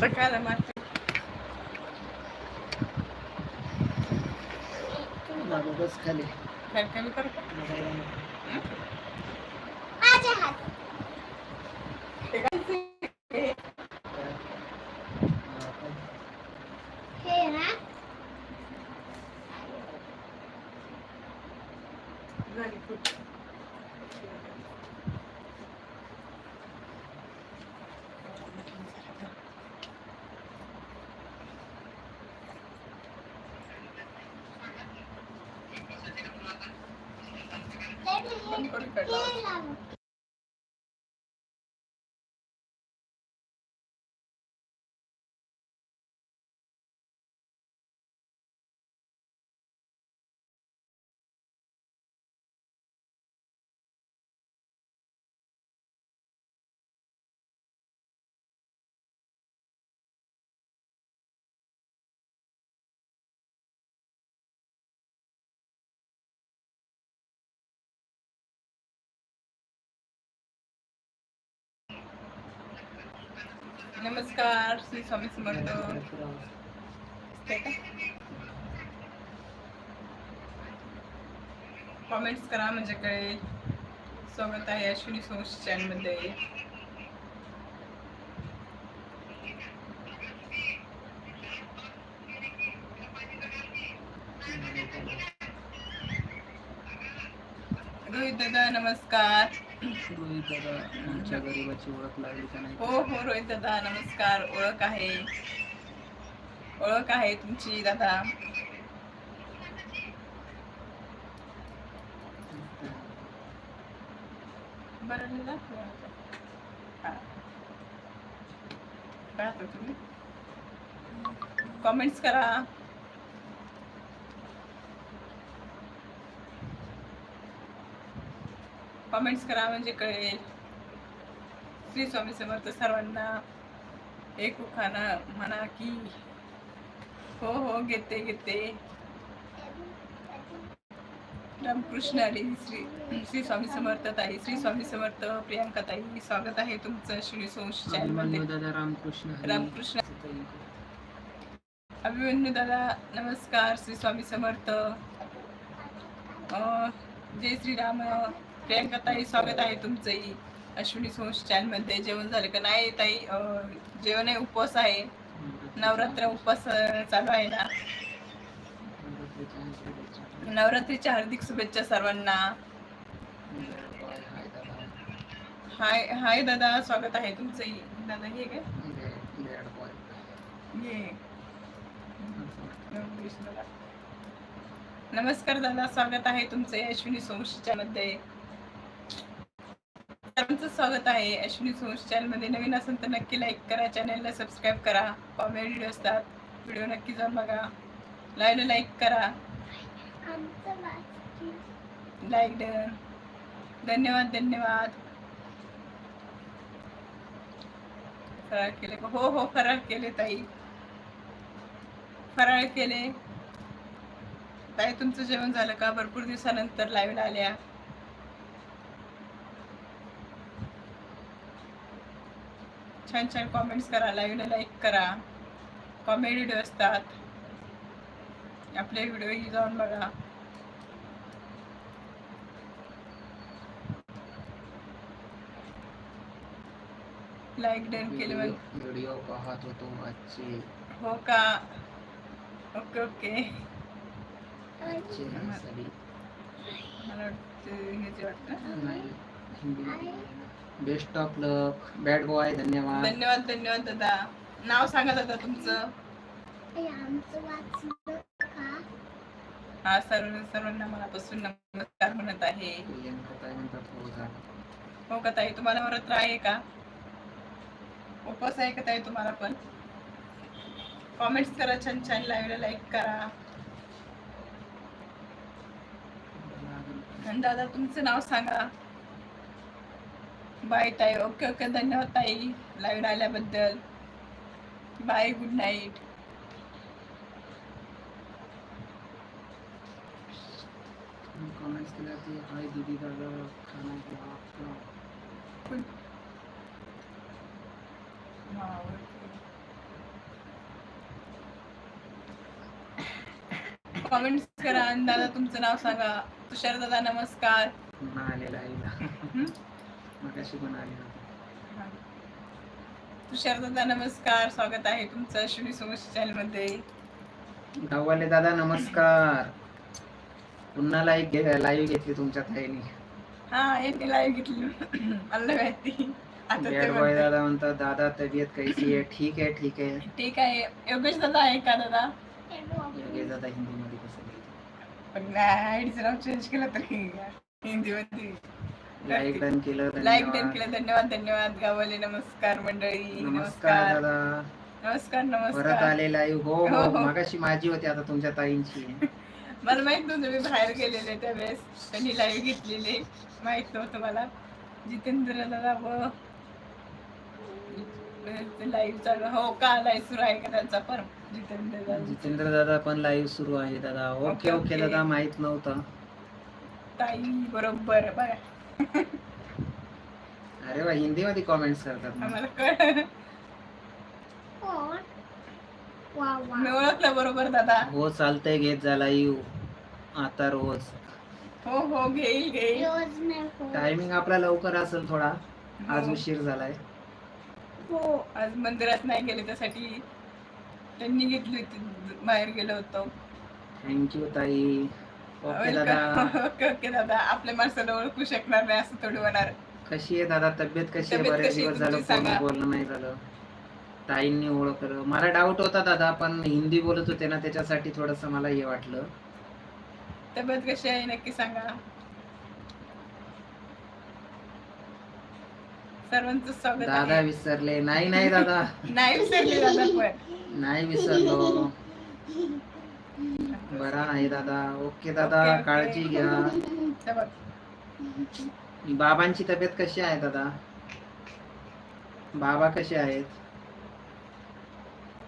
सकाळला मारते बस खाली. कमी करू नमस्कार श्री स्वामी समर्थ. कॉमेंट्स करा म्हणजे कळेल स्वागत आहे अश्विनी सोश चॅनलमध्ये रोहित दादा नमस्कार. दादा आमच्या गरीबाची ओळख लागली का नाही? हो हो रोहित दादा नमस्कार. ओळख आहे. ओळख आहे तुमची दादा. बरं नाही दाखवा आता. तुम्ही? कॉमेंट्स करा. कॉमेंट्स करा म्हणजे कळेल. श्री स्वामी समर्थ सर्वांना एक उखाणा म्हणा की हो हो घेते घेते. रामकृष्ण हरी श्री श्री स्वामी समर्थ ताई श्री स्वामी समर्थ प्रियांका ताई स्वागत आहे तुमचं श्री सोश चॅनलमध्ये रामकृष्ण. रामकृष्ण. अभिमन्यू दादा नमस्कार श्री स्वामी समर्थ. जय श्रीराम प्रियांका ताई स्वागत आहे तुमचंही. अश्विनी सोन्स चॅनलमध्ये जेवण झालं का? नाही ताई जेवण आहे उपवास आहे. नवरात्र उपवास चालू आहे ना? नवरात्रीच्या हार्दिक शुभेच्छा सर्वांना. हाय हाय दादा स्वागत आहे तुमचंही. दादा हे काय? ये नमस्कार दादा स्वागत आहे तुमचे अश्विनी सोमशीच्या मध्ये. सर्वांचं स्वागत आहे अश्विनी सोमशीच्या मध्ये नवीन असेल तर नक्की लाईक करा चॅनलला सबस्क्राईब करा. कॉमेडी व्हिडिओ असतात व्हिडिओ नक्की जाऊन बघा. लाईव्हला लाईक करा. लाईक डन धन्यवाद धन्यवाद. फराळ केले हो हो फराळ केले ताई. फराळ केले. ताई तुमचं जेवण झालं का? भरपूर दिवसानंतर लाईव्हला आल्या. छान छान कॉमेंट्स करा लाईव्हला लाईक करा. कॉमेडी व्हिडिओ असतात. आपले व्हिडिओही जाऊन बघा. लाईक डन केले व्हिडिओ पाहत होतो आजचे. हो का? ओके ओके मला वाटतं हेच वाटतं. Best of luck bad boy धन्यवाद. धन्यवाद धन्यवाद दादा. नाव सांगा दादा तुमचं. हे आमचं वाचलं का? सर्व सर्वांना मनापासून नमस्कार म्हणत आहे. हो का ताई तुम्हाला नवरात्र आहे का? उपवास आहे का ताई तुम्हाला पण? कॉमेंट्स करा छान छान लाईव्हला लाईक करा. आणि दादा तुमचं नाव सांगा. बाय ताई. ओके ओके धन्यवाद ताई. लाईव्ह आल्याबद्दल बाय गुड नाईट कमेंट्स के हाय दीदी दादा कमेंट्स करा. दादा तुमचं नाव सांगा. तुषार दादा नमस्कार. मगाशी पण आले होते तुषार दादा नमस्कार. स्वागत आहे तुमचं अश्विनी सोमशी चॅनलमध्ये गाववाले दादा नमस्कार. पुन्हा लाईव्ह लाईव्ह घेतली तुमच्या ताईने. हा येते लाईव्ह घेतली. मला माहिती. दादा म्हणतात दादा तब्येत कैसी आहे? ठीक आहे ठीक आहे. ठीक आहे. योगेश दादा आहे का दादा? योगेश दादा हिंदीमध्ये कसं लिहितो? पण आयडीचं नाव चेंज केलं तर. हिंदी मध्ये लाईक डन केलं लाईक डन. केलं. धन्यवाद धन्यवाद गावाले. नमस्कार मंडळी. नमस्कार नमस्कार. दादा. नमस्कार परत नमस्कार आले लाईव्ह हो हो, हो हो. मगाशी माझी होती आता तुमच्या ताईंची. मला माहीत नव्हतं मी बाहेर गेलेले त्यावेळेस. त्यांनी लाईव्ह घेतलेले. माहीत नव्हतं मला. जितेंद्र दादा व लाईव्ह चालू. हो का लाईव्ह सुरू आहे का त्यांचा पण? जितेंद्र दादा जितेंद्र दादा पण लाईव्ह सुरू आहे दादा. Okay okay, okay okay. दादा. माहीत नव्हतं. ताई बरोबर. बघा अरे वा हिंदीमध्ये कॉमेंट्स करतात ना. आम्हाला कळ कोण वा वा मी ओळखलं बरोबर दादा. हो चालतंय घेत जा लाईव्ह आता रोज. हो हो घेईल घेईल. रोज हो टायमिंग आपला लवकर असेल थोडा. आज हो. उशीर झालाय. हो आज मंदिरात नाही गेले त्यासाठी त्यांनी घेतली होती बाहेर गेलो होतो. थँक्यू ताई. ओके दादा. वेलकम ओके ओके दादा. आपल्या माणसाला ओळखू शकणार नाही असं थोडी होणार. कशी आहे दादा? तब्येत कशी आहे? तब्येत बरेच कशी आहे दिवस झालं तुमची. बोलणं नाही झालं. ताईंनी ओळखलं. मला डाऊट होता दादा पण हिंदी बोलत होते ना त्याच्यासाठी थोडस मला हे वाटलं. तब्येत कशी आहे? नक्की सांगा. सर्वांचं स्वागत दादा आहे विसरले. नाही नाही दादा. नाही विसरले दादा पण. नाही विसरलो. बरा नाही दादा. ओके दादा. काळजी घ्या. बाबांची तब्येत कशी आहे दादा? बाबा कसे आहेत?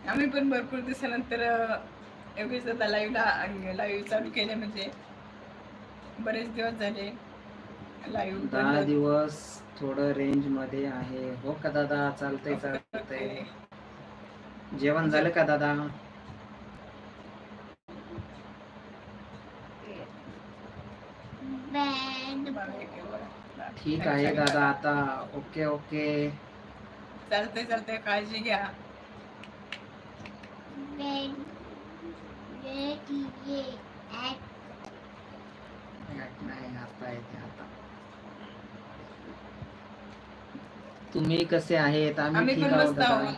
आम्ही पण भरपूर दिवसानंतर योगेश दादा लाईव्ह लाईव्ह चालू केले म्हणजे बरेच दिवस झाले. लाईव्ह दहा दिवस थोडं रेंजमध्ये आहे. हो का दादा? चालतंय चालतंय. जेवण झालं का दादा? बँड ठीक आहे दादा आता ओके ओके. चालतंय चालतंय काळजी घ्या. बँड ये ऍट नाही आता येते आता. तुम्ही कसे आहेत? आम्ही आम्ही ठीक पण आहोत मस्त दादा. आहोत.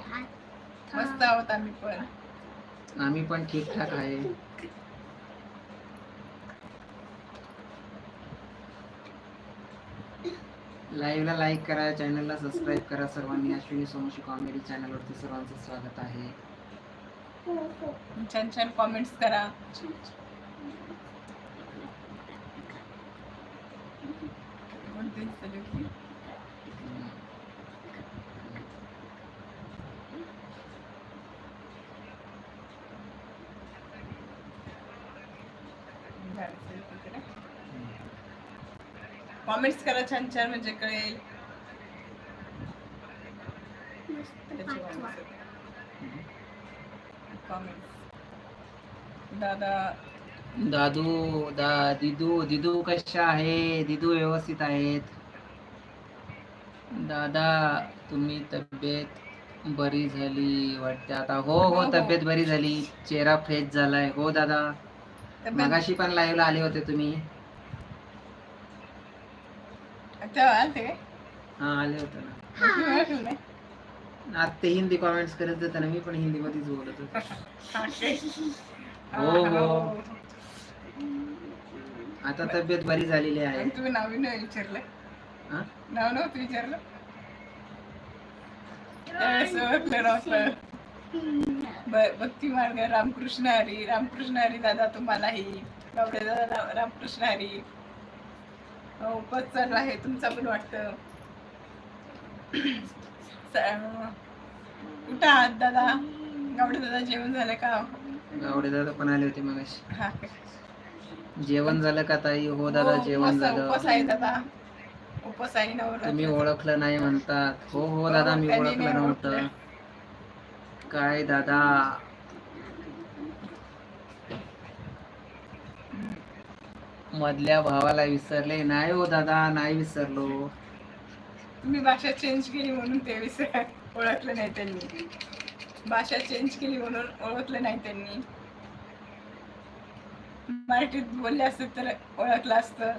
मस्त आहोत आम्ही पण. आम्ही पण ठीक ठाक आहे. लाईव्हला लाईक करा चॅनलला सबस्क्राईब करा सर्वांनी. अश्विनी सोमशी कॉमेडी चॅनलवरती सर्वांचं स्वागत आहे. छान छान कॉमेंट्स करा. कोणते चालू की? कॉमेंट्स करा छान छान म्हणजे कळेल. दादा. दादू दा दिदू दिदू कशा आहे दिदू व्यवस्थित आहेत. दादा तुम्ही तब्येत बरी झाली वाटते? आता हो हो, हो हो. तब्येत बरी झाली. चेहरा फ्रेश झालाय. हो दादा. मगाशी पण लाईव्हला आले होते तुम्ही. तेव्हा आलते काय? हा आले होते ना? आता ते हिंदी कॉमेंट्स करत होते ना मी पण हिंदी मध्येच बोलत होतो. हा? हो, हा, हो. आता तब्येत बरी झालेली आहे? आणि तुम्ही नाव नाही विचारलं? हा? नाव नव्हतं विचारलं? त्यावेळेस ओळखलं नव्हतं. ब- भक्ती मार्ग रामकृष्ण हरी रामकृष्ण हरी दादा तुम्हालाही. गावडे दादा रा- रामकृष्ण हरी. उपवास चालू आहे तुमचा पण वाटतं. कुठं आहात दादा? गावडे दादा जेवण झालं का? गावडे दादा पण आले होते मगाशी. हा जेवण झालं का ताई? हो दादा हो, जेवण उपवास उपवास झालं आहे दादा. उपवास आहे तुम्ही नवरात्र ओळखलं नाही म्हणतात. हो हो दादा मी त्यांनी ओळखलं नाही नव्हतं. ओळखलं. काय दादा? मधल्या भावाला विसरले. नाही हो दादा नाही विसरलो. तुम्ही भाषा चेंज केली म्हणून ते विसर ओळखलं नाही त्यांनी. भाषा चेंज केली म्हणून ओळखलं नाही त्यांनी. मराठीत बोलले असते तर ओळखलं असतं.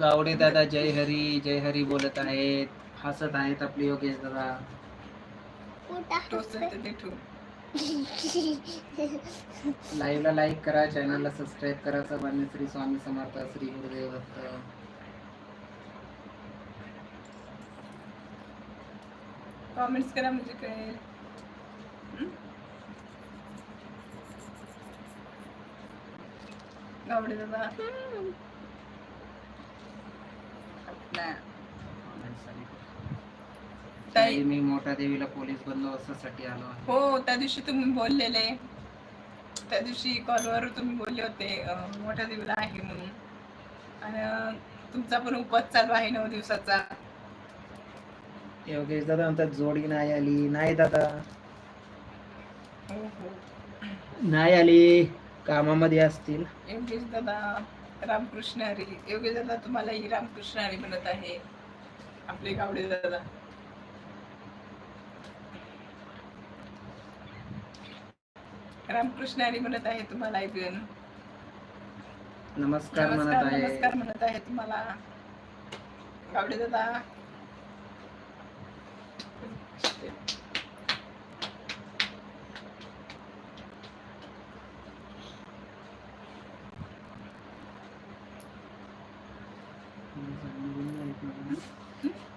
गावडे दादा जय हरी जय हरी बोलत आहेत. हसत आहेत आपले योगेश दादा. कुठं टोचत ते तिथून लाईव्ह ला लाईक करा चॅनलला सबस्क्राईब करा सर्वांनी श्री स्वामी समर्थ श्री गुरुदेव दत्त कॉमेंट्स करा म्हणजे कळेल हं? गावडे दादा आपला ताई. मी मोठ्या देवीला पोलीस बंदोबस्तासाठी आलो हो त्या दिवशी तुम्ही बोललेले. त्या दिवशी कॉलवर तुम्ही बोलले होते मोठ्या देवीला आहे म्हणून. आणि तुमचा पण उपवास चालू आहे नऊ दिवसाचा. योगेश दादा म्हणतात जोडी नाही आली. नाही दादा. हो हो. नाही आली. कामामध्ये असतील. योगेश दादा रामकृष्ण हरी. योगेश दादा तुम्हाला ही रामकृष्ण हरी म्हणत आहे. आपले गावडे दादा. रामकृष्ण हरी म्हणत आहे तुम्हाला ऐकून. नमस्कार म्हणत आहे. नमस्कार म्हणत आहे तुम्हाला. गावडे दादा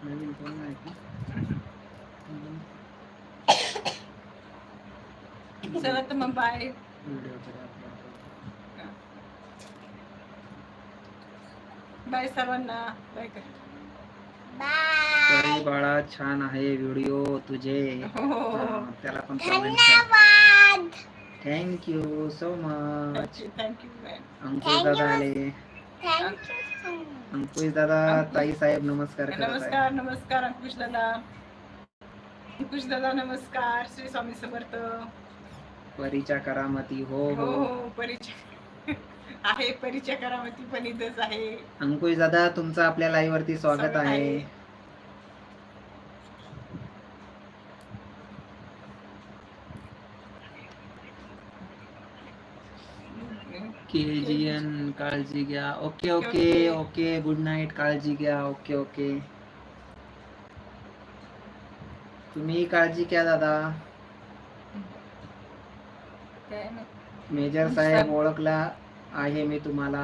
नवीन कोण आहे का? चला तर मग बाय. बाय सर्वांना. बाय कर. बाय. तरी बाळा छान आहे व्हिडिओ तुझे. हो. त्याला पण thank you so much thank you Ankush दादा आले. अंकुश दादा ताई साहेब नमस्कार नमस्कार नमस्कार अंकुश दादा. अंकुश दादा नमस्कार. श्री स्वामी समर्थ. परीच्या करामती हो हो. हो हो परिचय आहे परिचय करावती पण इथंच आहे. अंकुश दादा तुमचं आपल्या लाईव्ह वरती स्वागत स्वागत आहे. आहे. के जी एन काळजी घ्या. Okay okay okay. Okay. Good night काळजी घ्या. Okay okay. तुम्ही काळजी घ्या दादा. मेजर साहेब ओळखला आहे मी तुम्हाला.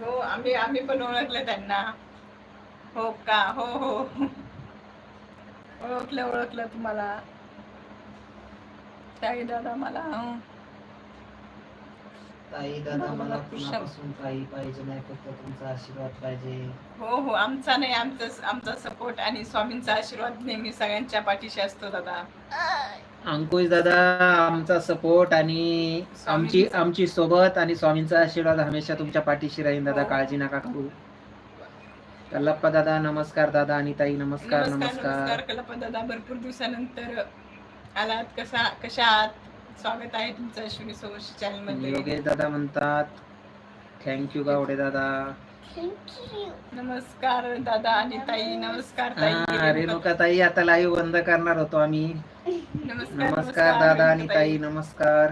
हो, आम्ही आम्ही पण ओळखलं त्यांना. हो का? हो हो. ओळखलं ओळखलं तुम्हाला. ताई दादा मला हं. ताई दादा मला कुणापासून काही पाहिजे नाही फक्त तुमचा आशीर्वाद पाहिजे. हो हो. आमचा नाही आमचा आमचा सपोर्ट आणि स्वामींचा आशीर्वाद नेहमी सगळ्यांच्या पाठीशी असतो दादा. अंकुश दादा आमचा सपोर्ट आणि आमची आमची सोबत आणि स्वामींचा आशीर्वाद हमेशा तुमच्या पाठीशी राहील दादा हो. काळजी नका करू. कल्लप्पा दादा नमस्कार दादा आणि ताई नमस्कार नमस्कार कल्पा दादा भरपूर दिवसानंतर आलात. कसा कशा आहात? स्वागत आहे तुमचं अश्विनी सोमशी चॅनलमध्ये. योगेश दादा म्हणतात थँक्यू गावडे दादा. थँक्यू नमस्कार दादा आणि ताई. नमस्कार ताई. रेणुका ताई आता लाईव्ह बंद करणार होतो आम्ही. नमस्कार दादा आणि ताई. नमस्कार.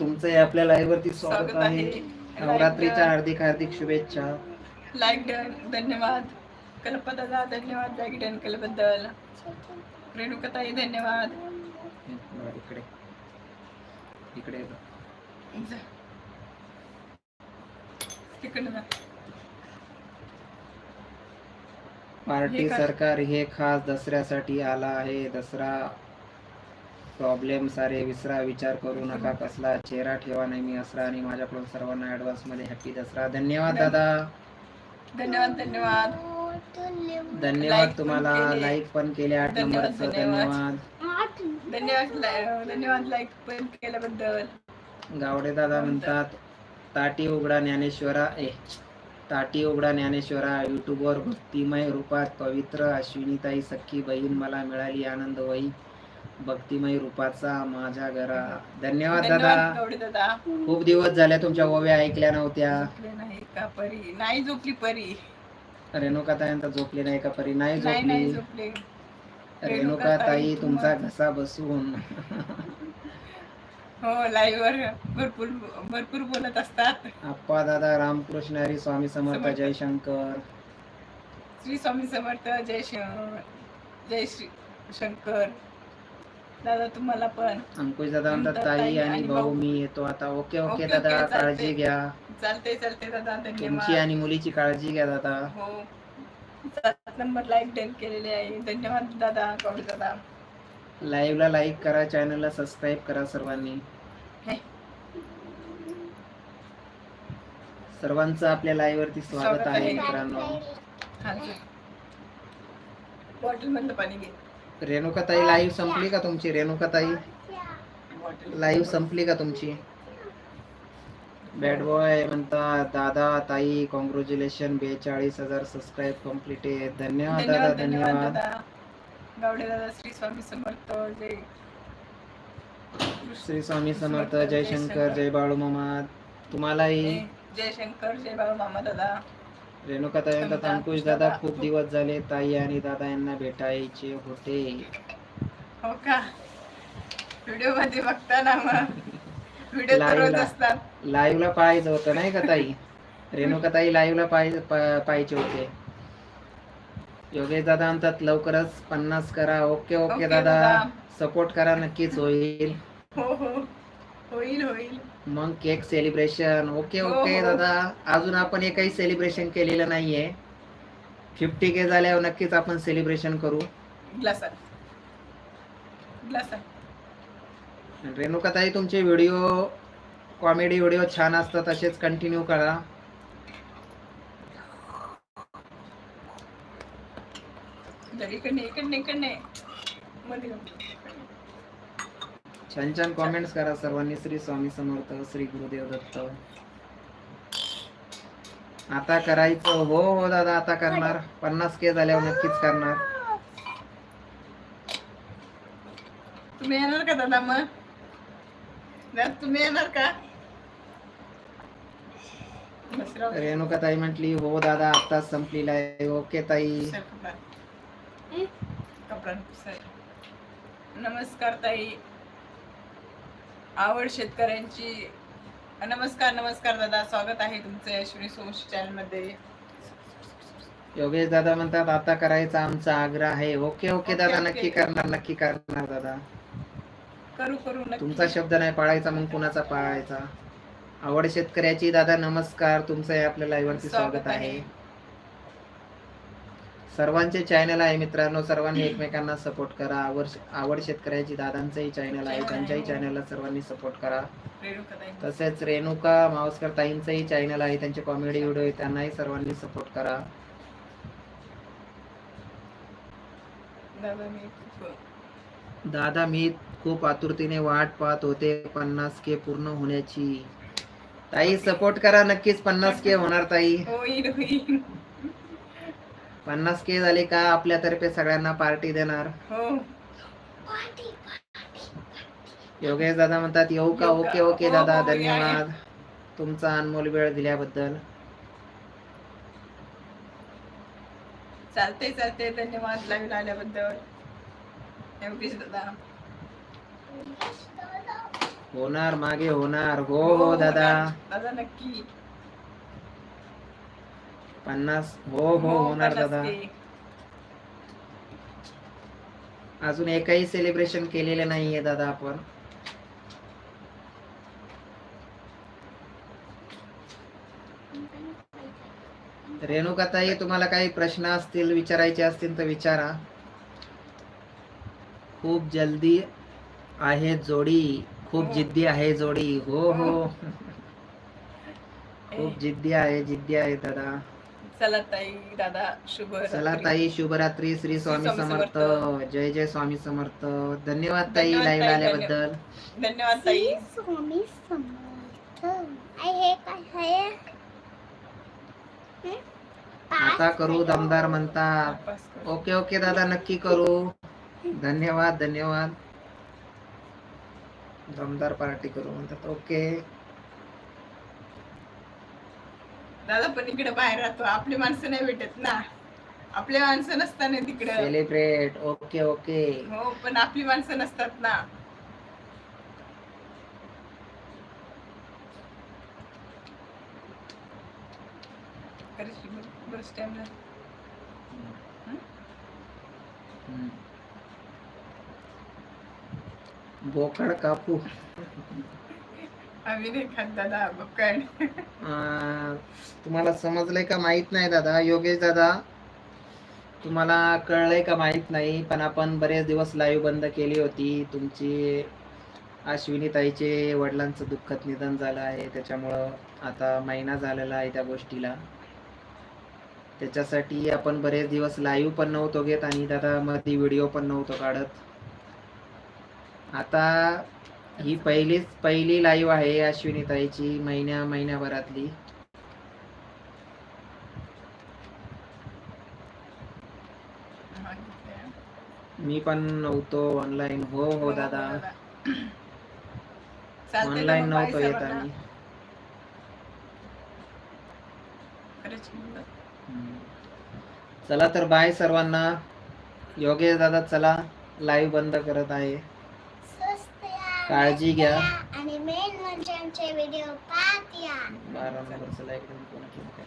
तुमचं हे आपल्या लाईव्ह वरती स्वागत आहे. नवरात्रीच्या हार्दिक हार्दिक शुभेच्छा. लाईक डन धन्यवाद. कल्पा दादा धन्यवाद. लाईक डन केल्याबद्दल. रेणुका ताई धन्यवाद. इकडे. इकडे येतो. पार्टी? सरकार हे खास दसऱ्यासाठी आला आहे. दसरा प्रॉब्लेम सारे विसरा विचार करू नका. कसला चेहरा ठेवा नेहमी असरा आणि माझ्याकडून सर्वांना ऍडव्हान्समध्ये हॅपी दसरा. धन्यवाद दादा. धन्यवाद धन्यवाद. धन्यवाद तुम्हाला. लाईक पण केले आठ नंबरचं. धन्यवाद. धन्यवाद. धन्यवाद लाईक पण केल्याबद्दल. गावडे दादा म्हणतात ताटी उघडा ज्ञानेश्वरा. ए. ताटी उघडा ज्ञानेश्वरा युट्यूबवर भक्तिमय रूपात पवित्र अश्विनीताई सख्खी बहीण मला मिळाली आनंद वही भक्तिमय रूपाचा माझ्या घरा. धन्यवाद दादा. खूप दिवस झाले तुमच्या ओव्या ऐकल्या नव्हत्या. नाही झोपली परी. रेणुका ताईंता झोपली नाही का परी? नाही झोपली. रेणुका ताई तुमचा घसा बसून हो लाईव्ह वर भरपूर भरपूर बोलत असतात. आप्पा दादा रामकृष्ण हरी स्वामी समर्थ समर्थ. जयशंकर. श्री स्वामी समर्थ जय श- जय श्री शंकर. दादा तुम्हाला पण. अंकुश दादा म्हणतात ताई आणि भाऊ. मी येतो आता. ओके ओके ओके, दादा ओके, काळजी. घ्या. चालते चालते दादा तुमची धन्यवाद आणि मुलीची काळजी घ्या दादा. हो. सात नंबर लाईक डन केलेले आहे. धन्यवाद दादा गौरी दादा. लाईव्ह ला लाईक करा चॅनलला सबस्क्राईब करा सर्वांनी हे. सर्वांचं आपल्या लाईव्ह वरती स्वागत स्वागत आहे आहे. मित्रांनो. हा बॉटल मधलं पाणी घे. रेणुका ताई लाईव्ह संपली का तुमची? रेणुका ताई बॉटल लाईव्ह संपली का तुमची? बॅड बॉय म्हणतात दादा ताई कॉंग्रॅच्युलेशन बेचाळीस हजार सबस्क्राईब कम्प्लीटेड धन्यवाद दादा धन्यवाद धन्यवाद. धन्यवाद दादा. गावडे दादा श्री स्वामी समर्थ जय. श्री स्वामी समर्थ जयशंकर जय बाळू मामा. तुम्हालाही जय. शंकर जय बाबा मामा दादा. रेणुका समजा, अंकुश दादा खूप दिवस झाले. ताई आणि दादा यांना भेटायचे होते. हो का? व्हिडिओमध्ये बघता ना मग. व्हिडिओ तर रोज. असतात. लाईव्ह ला पाहायचं होतं नाही का ताई? रेणुका ताई लाईव्ह ला पाहाय- पा- पाहायचे होते. योगेश दादा म्हणतात लवकरच पन्नास करा. ओके ओके दादा. सपोर्ट करा नक्कीच होईल. हो हो. होईल होईल. मग केक सेलिब्रेशन ओके ओके. दादा. अजून आपण एकही सेलिब्रेशन केलेलं नाहीये. फिफ्टी के झाल्यावर नक्कीच आपण सेलिब्रेशन करू. ग्लासात रेणुकाताई तुमचे व्हिडिओ कॉमेडी व्हिडिओ छान असतात तसेच कंटिन्यू करा. छान छान कॉमेंट्स करा सर्वांनी. श्री स्वामी समर्थ श्री गुरुदेव दत्त. आता करायचं. हो हो दादा आता करणार. पन्नास के झाल्यावर नक्कीच करणार. तुम्ही येणार का दादा मग? तुम्ही येणार का? दे. रेणुकाताई म्हटली हो दादा आताच संपलेला आहे. ओके ताई. नमस्कार ताई. आवड शेतकऱ्यांची. नमस्कार नमस्कार दादा. स्वागत आहे तुमचं अश्विनी सोमशी चॅनलमध्ये योगेश दादा म्हणतात आता करायचा आमचा आग्रह आहे. ओके ओके दादा ओके. नक्की करणार नक्की करणार दादा. करू करू नक्की. तुमचा शब्द नाही पाळायचा मग कुणाचा पाळायचा? आवड शेतकऱ्याची दादा नमस्कार. तुमचं आपल्या लाईव्ह वरती स्वागत स्वागत आहे. आहे. सर्वांचे चॅनल आहे मित्रांनो. सर्वांनी एकमेकांना सपोर्ट करा. आवड आवड शेतकऱ्याची दादांचंही चॅनल आहे. त्यांच्याही चॅनलला सर्वांनी सपोर्ट करा. तसेच रेणुका मावसकर ताईंचंही चॅनल आहे. त्यांचे कॉमेडी व्हिडिओ आहे. त्यांनाही सर्वांनी सपोर्ट करा. दादा मी खूप दादा मी खूप आतुरतेने वाट पाहत होते. पन्नास के पूर्ण होण्याची. ताई सपोर्ट करा. नक्कीच पन्नास के होणार ताई. पन्नास के झाले का आपल्यातर्फे सगळ्यांना पार्टी देणार? हो. योगेश दादा म्हणतात येऊ का? ओके ओके हो, दादा हो, या, या. धन्यवाद. तुमचा अनमोल वेळ दिल्याबद्दल. चालते चालते धन्यवाद लाईव्ह आल्याबद्दल योगेश दादा. होणार मागे होणार. हो हो दादा. दादा नक्की. पन्नास. हो हो होणार पन्नास दादा. अजून एकही सेलिब्रेशन केलेलं नाहीये दादा आपण. रेणुकाताई तुम्हाला काही प्रश्न असतील विचारायचे असतील तर विचारा. खूप जल्दी आहे जोडी. खूप हो. जिद्दी आहे जोडी. हो हो. ए, खूप जिद्दी आहे जिद्दी आहे दादा. चला ताई दादा शुभ चला रात्री. ताई शुभरात्री श्री स्वामी समर्थ. जय जय स्वामी समर्थ. धन्यवाद ताई लाईव्ह आल्याबद्दल. धन्यवाद ताई. स्वामी समर्थ? आता करू दमदार कर. ओके ओके दादा नक्की करू. धन्यवाद धन्यवाद. दमदार पार्टी करू म्हणतात. ओके. दादा पण इकडे बाहेर राहतो. आपली माणसं नाही भेटत ना. आपली माणसं नसताना तिकडे. सेलिब्रेट ओके ओके हो पण आपली माणसं नसतात ना. बोकड कापू. आम्ही नाही खात दादा बोकड अं, तुम्हाला समजलंय का माहीत नाही दादा योगेश दादा? तुम्हाला कळलंय का माहीत नाही पण आपण बरेच दिवस लाईव्ह बंद केली होती. तुमची अश्विनी ताईचे वडिलांचं दुःखद निधन झालं आहे. त्याच्यामुळं आता महिना झालेला आहे त्या गोष्टीला. त्याच्यासाठी आपण बरेच दिवस लाईव्ह पण नव्हतो घेत आणि दादा मध्ये व्हिडिओ पण नव्हतो काढत. आता ही पहिलीच पहिली लाईव्ह आहे अश्विनी ताईची महिन्या महिन्याभरातली. मी पण नव्हतो ऑनलाईन हो हो दादा. चालतंय ऑनलाईन दादा, नव्हतो येत. आम्ही. चला तर बाय सर्वांना. योगेश दादा चला. लाईव्ह बंद करत आहे. काळजी घ्या. आणि मेन म्हणजे आमचे व्हिडिओ पाहत या बारा नंबरचं लाईक कोण केलं काय